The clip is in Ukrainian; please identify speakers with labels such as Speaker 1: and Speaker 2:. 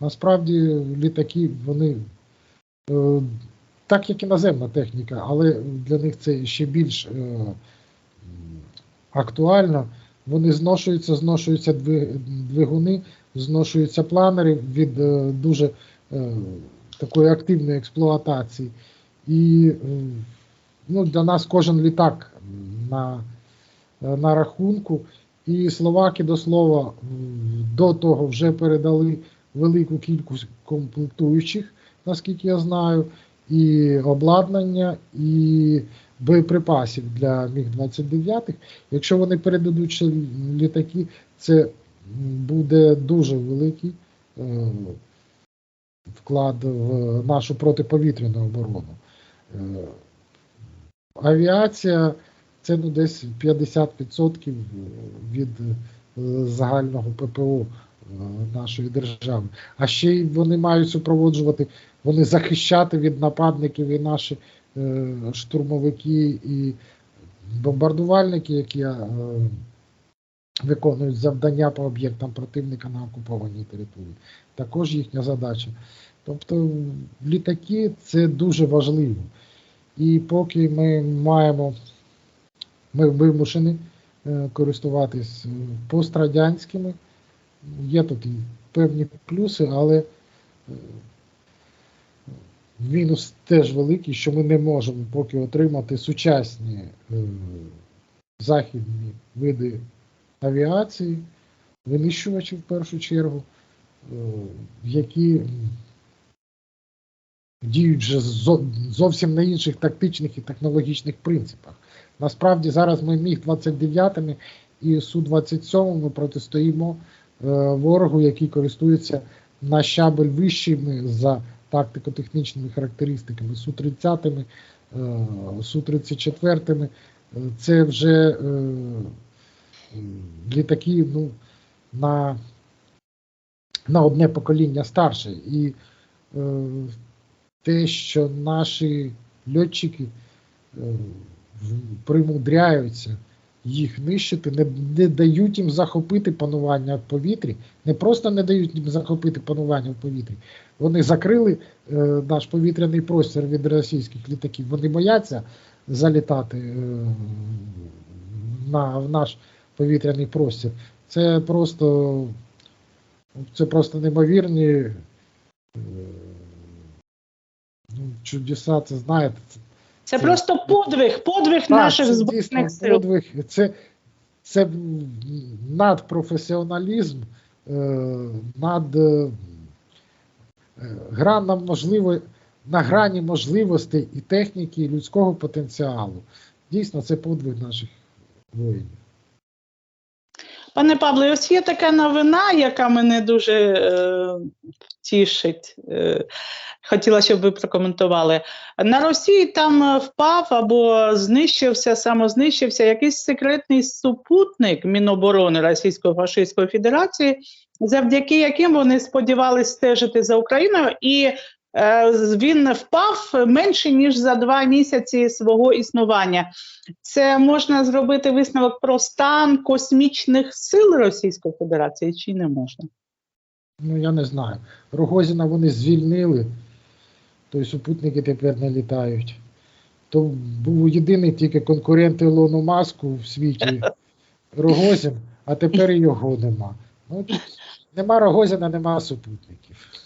Speaker 1: Насправді літаки, вони е, так як і наземна техніка, але для них це ще більш е, актуально. Вони зношуються, зношуються двигуни, зношуються планери від е, дуже такої активної експлуатації. І ну, для нас кожен літак на, на рахунку. І словаки до слова до того вже передали велику кількість комплектуючих, наскільки я знаю, і обладнання, і боєприпасів для Міг-29. Якщо вони передадуть літаки, це буде дуже великий е, вклад в нашу протиповітряну оборону. Е, Авіація це ну, десь 50% від е, загального ППО нашої держави. А ще й вони мають супроводжувати, вони захищати від нападників і наші е, штурмовики і бомбардувальники, які е, виконують завдання по об'єктам противника на окупованій території. Також їхня задача. Тобто літаки це дуже важливо. І поки ми маємо, ми вимушені е, користуватись пострадянськими, є тут певні плюси, але е, мінус теж великий, що ми не можемо поки отримати сучасні е, західні види авіації, винищувачі в першу чергу, е, які діють вже зовсім на інших тактичних і технологічних принципах. Насправді зараз ми міг 29 і Су-27 протистоїмо е, ворогу, який користується на щабель вищими за тактико-технічними характеристиками, Су-30, е, Су-34. Е, Це вже е, літаки ну, на, на одне покоління старше. І е, те, що наші льотчики е, примудряються їх нищити, не, не дають їм захопити панування в повітрі, не просто не дають їм захопити панування в повітрі. Вони закрили е, наш повітряний простір від російських літаків. Вони бояться залітати е, на, в наш повітряний простір. Це просто, це просто неймовірні. е, Ну, чудеса, це знаєте, це,
Speaker 2: Це
Speaker 1: Це-
Speaker 2: просто подвиг, подвиг
Speaker 1: так,
Speaker 2: наших збройних сил.
Speaker 1: подвиг. Це, це надпрофесіоналізм, е, над е, гра на можливо, на грані можливостей і техніки, і людського потенціалу. Дійсно, це подвиг наших воїнів.
Speaker 2: Пане Павло, ось є така новина, яка мене дуже е, тішить. Е, хотіла, щоб ви прокоментували. На Росії там е, впав або знищився, самознищився якийсь секретний супутник Міноборони Російської фашистської Федерації, завдяки яким вони сподівалися стежити за Україною, і е, він впав менше ніж за два місяці свого існування. Це можна зробити висновок про стан космічних сил Російської Федерації чи не можна?
Speaker 1: Ну, я не знаю. Рогозіна вони звільнили, то й супутники тепер не літають. То був єдиний тільки конкурент Ілону Маску в світі Рогозін, а тепер його нема. Ну, тут нема Рогозіна, нема супутників.